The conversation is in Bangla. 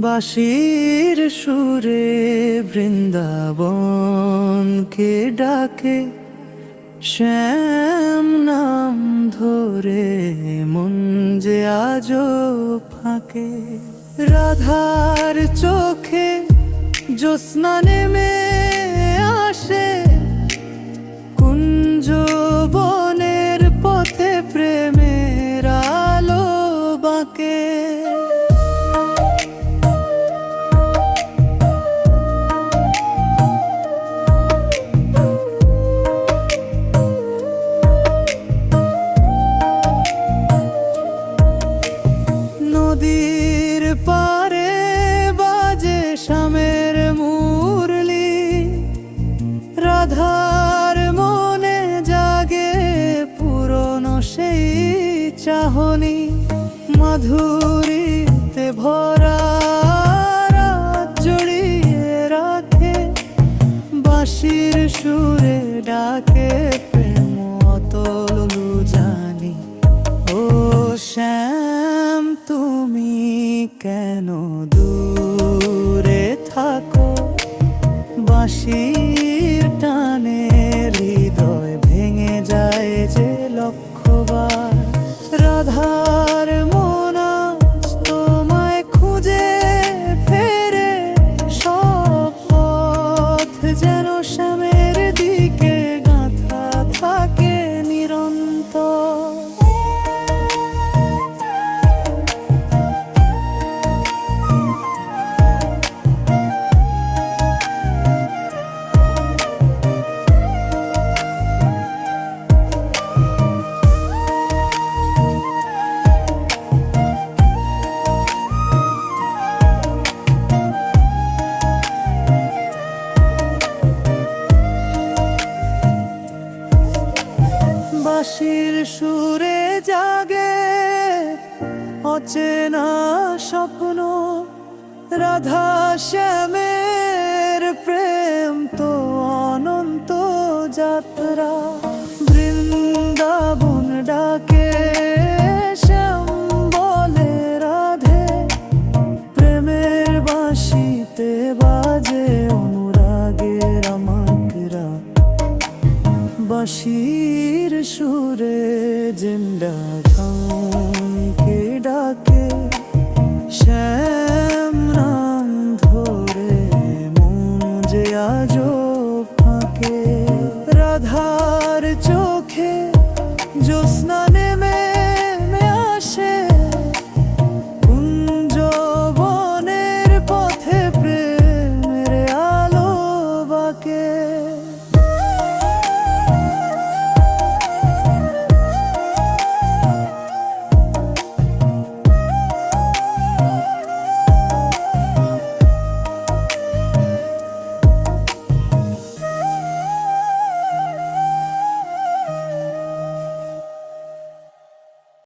বাঁশির সুরে বৃন্দাবনকে ডাকে, শ্যাম নাম ধরে মন যে আজও ফাঁকে। রাধার চোখে জ্যোৎস্না নেমে আসে চাহনি মাধুরীতে ভরা রাত জড়িয়ে রাখে বাঁশির সুরে ডাকে যেন শ্যামের বাঁশির সুরে জাগে অচেনা স্বপ্ন রাধা শ্যামের বাঁশির সুরে জিন্দা খানকে